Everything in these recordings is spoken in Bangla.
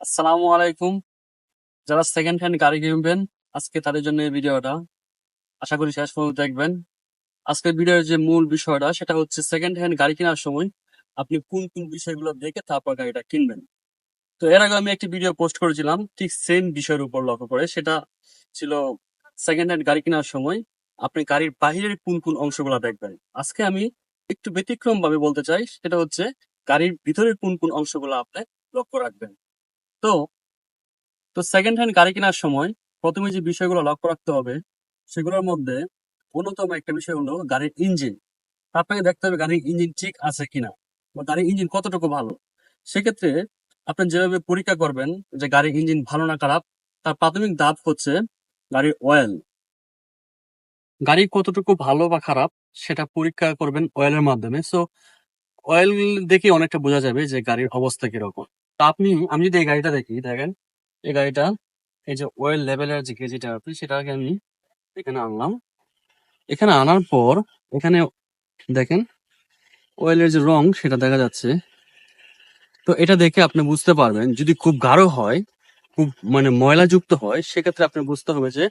আসসালামু আলাইকুম। যারা সেকেন্ড হ্যান্ড গাড়ি কিনবেন, আজকে তাদের জন্য এই ভিডিওটা। আশা করি শেষ পর্যন্ত দেখবেন। আজকের ভিডিওর যে মূল বিষয়টা, সেটা হচ্ছে সেকেন্ড হ্যান্ড গাড়ি কেনার সময় আপনি কোন কোন বিষয়গুলো দেখে তারপর গাড়িটা কিনবেন। তো এর আগে আমি একটি ভিডিও পোস্ট করেছিলাম, ঠিক সেম বিষয়ের উপর লক্ষ্য করে। সেটা ছিল সেকেন্ড হ্যান্ড গাড়ি কেনার সময় আপনি গাড়ির বাহিরের কোন কোন অংশগুলো দেখবেন। আজকে আমি একটু ব্যতিক্রম ভাবে বলতে চাই, সেটা হচ্ছে গাড়ির ভিতরের কোন কোন অংশগুলো আপনি লক্ষ্য রাখবেন। তো তো সেকেন্ড হ্যান্ড গাড়ি কেনার সময় প্রথমে যে বিষয়গুলো লক্ষ্য রাখতে হবে, সেগুলোর মধ্যে অন্যতম একটা বিষয় হলো গাড়ির ইঞ্জিন আপনাকে দেখতে হবে গাড়ির ইঞ্জিন ঠিক আছে কিনা বা গাড়ির ইঞ্জিন কতটুকু ভালো। সেক্ষেত্রে আপনি যেভাবে পরীক্ষা করবেন যে গাড়ির ইঞ্জিন ভালো না খারাপ, তার প্রাথমিক ধাপ হচ্ছে গাড়ির অয়েল গাড়ি কতটুকু ভালো বা খারাপ সেটা পরীক্ষা করবেন অয়েলের মাধ্যমে। সো অয়েল দেখে অনেকটা বোঝা যাবে যে গাড়ির অবস্থা কীরকম। তা আপনি, আমি যদি এই গাড়িটা দেখি, দেখেন, এই গাড়িটা, এই যে অয়েল লেভেলের যে কেজিটা আছে, সেটাকে আমি এখানে আনলাম। এখানে আনার পর, এখানে দেখেন অয়েলের যে রং, সেটা দেখা যাচ্ছে। তো এটা দেখে আপনি বুঝতে পারবেন, যদি খুব গাঢ় হয়, খুব মানে ময়লাযুক্ত হয়, সেক্ষেত্রে আপনি বুঝতে হবে যে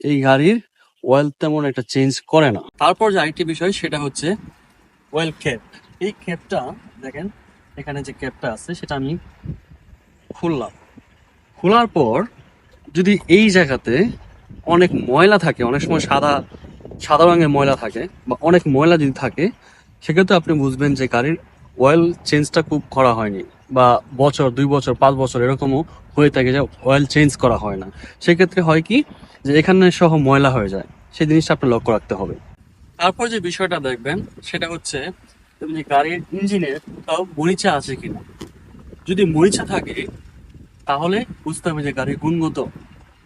এই গাড়ির অয়েল তেমন একটা চেঞ্জ করে না। তারপর যে আরেকটি বিষয়, সেটা হচ্ছে ওয়েল ক্যাপ এই ক্যাপটা দেখেন এখানে যে ক্যাপটা আছে, সেটা আমি খুললাম। খোলার পর যদি এই জায়গাতে অনেক ময়লা থাকে, অনেক সময় সাদা সাদা রঙের ময়লা থাকে বা অনেক ময়লা যদি থাকে, সেক্ষেত্রে আপনি বুঝবেন যে গাড়ির অয়েল চেঞ্জটা খুব করা হয়নি বা বছর, দুই বছর, পাঁচ বছর এরকমও হয়ে থাকে যে অয়েল চেঞ্জ করা হয় না। সেক্ষেত্রে হয় কি যে এখানে সহ ময়লা হয়ে যায়। সেই জিনিসটা আপনার লক্ষ্য রাখতে হবে। তারপর যে বিষয়টা দেখবেন, সেটা হচ্ছে যে গাড়ির ইঞ্জিনের কোথাও মরিচা আছে কিনা? যদি মরিচা থাকে, তাহলে বুঝতে হবে যে গাড়ির গুণগত,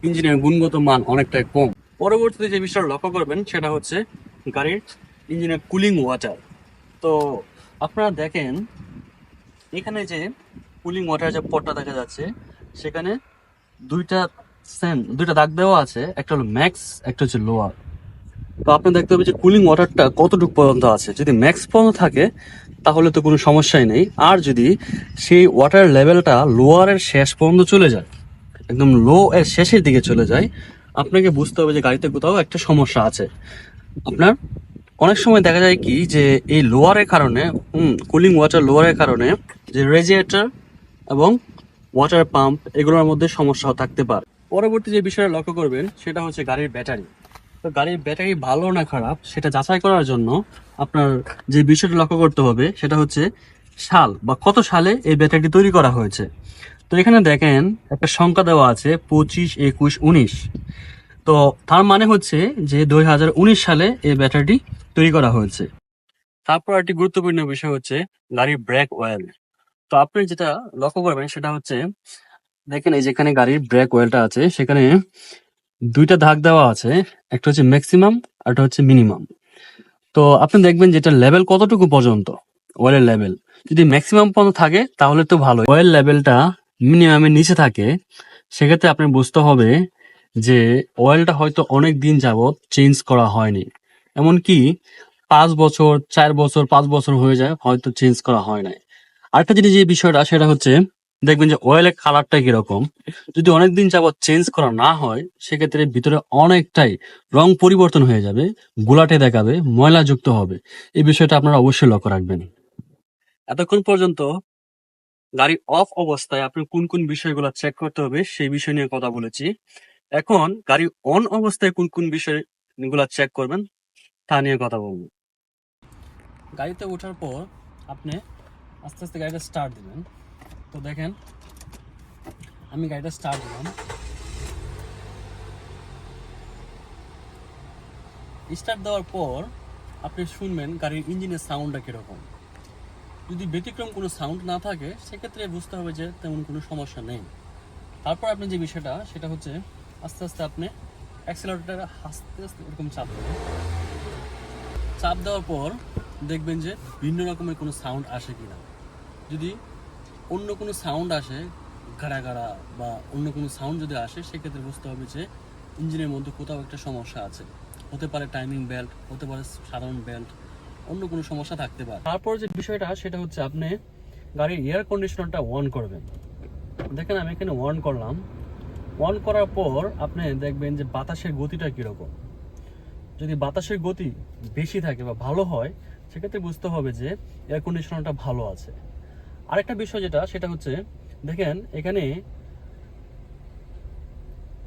ইঞ্জিনের গুণগত মান অনেকটাই কম। পরবর্তীতে যে বিষয়টা লক্ষ্য করবেন, সেটা হচ্ছে গাড়ির ইঞ্জিনের কুলিং ওয়াটার। তো আপনারা দেখেন, এখানে যে কুলিং ওয়াটার যে পটটা দেখা যাচ্ছে, সেখানে দুইটা সেন দুইটা দাগ দেওয়া আছে, একটা হলো ম্যাক্স, একটা হচ্ছে লোয়ার। তো আপনি দেখতে হবে যে কুলিং ওয়াটারটা কতটুকু পর্যন্ত আছে। যদি ম্যাক্স পর্যন্ত থাকে, তাহলে তো কোনো সমস্যাই নেই। আর যদি সেই ওয়াটার লেভেলটা লোয়ারের শেষ পর্যন্ত চলে যায়, একদম লো এর শেষের দিকে চলে যায়, আপনাকে বুঝতে হবে যে গাড়িতে কোথাও একটা সমস্যা আছে। আপনার অনেক সময় দেখা যায় কি যে এই লোয়ারের কারণে, হুম কুলিং ওয়াটার লোয়ারের কারণে যে রেজিয়েটর এবং ওয়াটার পাম্প এগুলোর মধ্যে সমস্যা থাকতে পারে। পরবর্তী যে বিষয়টা লক্ষ্য করবেন, সেটা হচ্ছে গাড়ির ব্যাটারি তো গাড়ির ব্যাটারি ভালো না খারাপ, সেটা যাচাই করার জন্য আপনার যে বিষয়টা লক্ষ্য করতে হবে, সেটা হচ্ছে সাল বা কত সালে এই ব্যাটারিটি তৈরি করা হয়েছে। তো এখানে দেখেন, একটা সংখ্যা দেওয়া আছে, পঁচিশ, একুশ, উনিশ। তো তার মানে হচ্ছে যে দুই হাজার উনিশ সালে এই ব্যাটারিটি তৈরি করা হয়েছে। তারপর একটি গুরুত্বপূর্ণ বিষয় হচ্ছে গাড়ির ব্রেক অয়েল তো আপনি যেটা লক্ষ্য করবেন, সেটা হচ্ছে, দেখেন এই যেখানে গাড়ির ব্রেক অয়েলটা আছে, সেখানে দুইটা দাগ দেওয়া আছে, একটা হচ্ছে ম্যাক্সিমাম আর একটা হচ্ছে মিনিমাম তো আপনি দেখবেন যেটা লেভেল কতটুকু পর্যন্ত? অয়েলের লেভেল যদি ম্যাক্সিমাম পর্যন্ত থাকে, তাহলে তো ভালো অয়েল লেভেলটা মিনিমামের নিচে থাকে, সেক্ষেত্রে আপনি বুঝতে হবে যে অয়েলটা হয়তো অনেক দিন যাবৎ চেঞ্জ করা হয়নি। এমনকি পাঁচ বছর, চার বছর, পাঁচ বছর হয়ে যায়, হয়তো চেঞ্জ করা হয় নাই। আরেকটা জিনিস যে বিষয়টা, সেটা হচ্ছে দেখবেন যে অয়েলের কালারটা কীরকম। যদি অনেকদিন যাবত চেঞ্জ করা না হয়, সেক্ষেত্রে ভিতরে অনেকটাই রং পরিবর্তন হয়ে যাবে, গোলাটে দেখাবে ময়লা যুক্ত হবে। এই বিষয়টা আপনারা অবশ্যই লক্ষ্য রাখবেন। এতক্ষণ পর্যন্ত গাড়ি অফ অবস্থায় আপনি কোন কোন বিষয়গুলো চেক করতে হবে, সেই বিষয় নিয়ে কথা বলেছি। এখন গাড়ি অন অবস্থায় কোন কোন বিষয়গুলো চেক করবেন, তা নিয়ে কথা বলব। গাড়িতে ওঠার পর আপনি আস্তে আস্তে গাড়িটা স্টার্ট দিবেন। তো দেখেন, আমি গাড়িটা স্টার্ট দিলাম। স্টার্ট দেওয়ার পর আপনি শুনবেন গাড়ির ইঞ্জিনের সাউন্ডটা কীরকম। যদি ব্যতিক্রম কোনো সাউন্ড না থাকে, সেক্ষেত্রে বুঝতে হবে যে তেমন কোনো সমস্যা নেই। তারপর আপনি যে বিষয়টা, সেটা হচ্ছে আস্তে আস্তে আপনি অ্যাক্সেলারেটর আস্তে আস্তে এরকম চাপ দেবেন। চাপ দেওয়ার পর দেখবেন যে ভিন্ন রকমের কোনো সাউন্ড আসে কিনা। যদি অন্য কোনো সাউন্ড আসে, গাড়া গাড়া বা অন্য কোনো সাউন্ড যদি আসে, সেক্ষেত্রে বুঝতে হবে যে ইঞ্জিনের মধ্যে কোথাও একটা সমস্যা আছে। হতে পারে টাইমিং বেল্ট হতে পারে সাধারণ বেল্ট অন্য কোনো সমস্যা থাকতে পারে। তারপর যে বিষয়টা, সেটা হচ্ছে আপনি গাড়ির এয়ার কন্ডিশনারটা অন করবেন। দেখেন আমি এখানে অন করলাম। অন করার পর আপনি দেখবেন যে বাতাসের গতিটা কীরকম। যদি বাতাসের গতি বেশি থাকে বা ভালো হয়, সেক্ষেত্রে বুঝতে হবে যে এয়ার কন্ডিশনারটা ভালো আছে। আরেকটা বিষয় যেটা, সেটা হচ্ছে, দেখেন, এখানে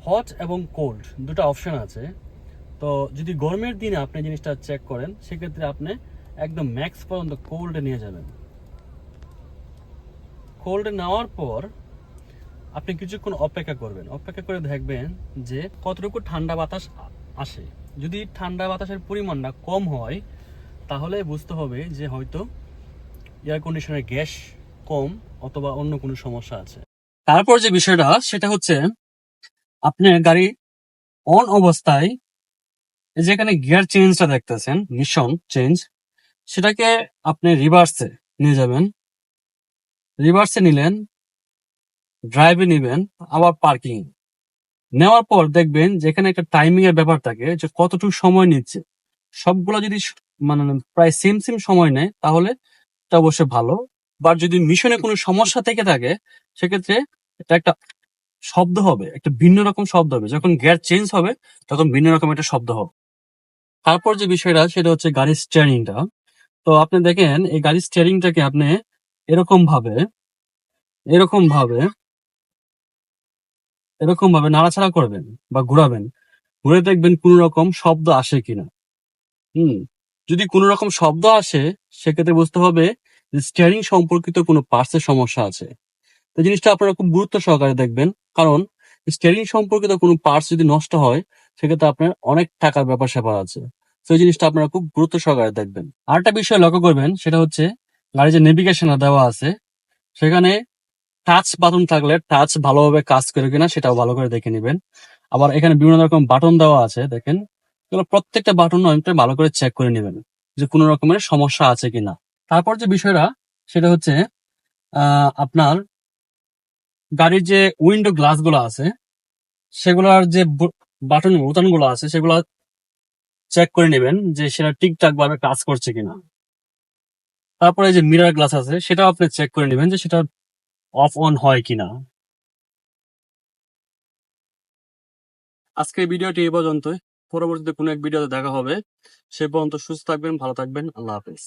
হট এবং কোল্ড দুটো অপশান আছে। তো যদি গরমের দিনে আপনি জিনিসটা চেক করেন, সেক্ষেত্রে আপনি একদম ম্যাক্স পর্যন্ত কোল্ডে নিয়ে যাবেন। কোল্ডে নেওয়ার পর আপনি কিছুক্ষণ অপেক্ষা করবেন। অপেক্ষা করে দেখবেন যে কতটুকু ঠান্ডা বাতাস আসে। যদি ঠান্ডা বাতাসের পরিমাণটা কম হয়, তাহলে বুঝতে হবে যে হয়তো এয়ার কন্ডিশনের গ্যাস কম অথবা অন্য কোনো সমস্যা আছে? তারপর যে বিষয়টা, সেটা হচ্ছে আপনি গাড়ি অন অবস্থায় যেখানে গিয়ার চেঞ্জটা দেখতেছেন মিশন চেঞ্জ সেটাকে আপনি রিভার্সে নিয়ে যাবেন। রিভার্সে নিলেন ড্রাইভে নিবেন, আবার পার্কিং নেওয়ার পর দেখবেন যেখানে একটা টাইমিং এর ব্যাপার থাকে, যে কতটুকু সময় নিচ্ছে। সবগুলো যদি মানে প্রায় সেম সেম সময় নেয়, তাহলে এটা অবশ্যই ভালো। বা যদি মিশনে কোনো সমস্যা থেকে থাকে, সেক্ষেত্রে এটা একটা শব্দ হবে, একটা ভিন্ন রকম শব্দ হবে। যখন গিয়ার চেঞ্জ হবে, তখন ভিন্ন রকম একটা শব্দ হবে। তারপর যে বিষয়টা, সেটা হচ্ছে গাড়ির স্টিয়ারিংটা তো আপনি দেখেন, এই গাড়ির স্টিয়ারিংটাকে আপনি এরকম ভাবে এরকম ভাবে এরকম ভাবে নাড়াচাড়া করবেন বা ঘুরাবেন। ঘুরে দেখবেন কোন রকম শব্দ আসে কিনা। হুম, যদি কোন রকম শব্দ আসে, সেক্ষেত্রে বুঝতে হবে স্টিয়ারিং সম্পর্কিত কোনো পার্টসের সমস্যা আছে। তো জিনিসটা আপনারা খুব গুরুত্ব সহকারে দেখবেন, কারণ স্টিয়ারিং সম্পর্কিত কোনো পার্টস যদি নষ্ট হয়, সেক্ষেত্রে আপনার অনেক টাকার ব্যাপার স্যাপার আছে। তো এই জিনিসটা আপনারা খুব গুরুত্ব সহকারে দেখবেন। আরেকটা বিষয় লক্ষ্য করবেন, সেটা হচ্ছে গাড়ি যে নেভিগেশন দেওয়া আছে, সেখানে টাচ বাটন থাকলে টাচ ভালোভাবে কাজ করে কিনা সেটাও ভালো করে দেখে নেবেন। আবার এখানে বিভিন্ন রকম বাটন দেওয়া আছে, দেখেন। প্রত্যেকটা বাটন আপনি ভালো করে চেক করে নেবেন যে কোনো রকমের সমস্যা আছে কিনা। তারপর যে বিষয়টা, সেটা হচ্ছে আপনার গাড়ির যে উইন্ডো গ্লাসগুলো আছে, সেগুলোর যে বাটন বোতামগুলো আছে, সেগুলো চেক করে নেবেন যে সেটা ঠিকঠাক ভাবে কাজ করছে কিনা। তারপরে যে মিরার গ্লাস আছে, সেটাও আপনি চেক করে নেবেন যে সেটা অফ অন হয় কিনা। আজকের ভিডিওটি এই পর্যন্ত পরবর্তীতে কোনো এক ভিডিওতে দেখা হবে। সে পর্যন্ত সুস্থ থাকবেন, ভালো থাকবেন। আল্লাহ হাফেজ।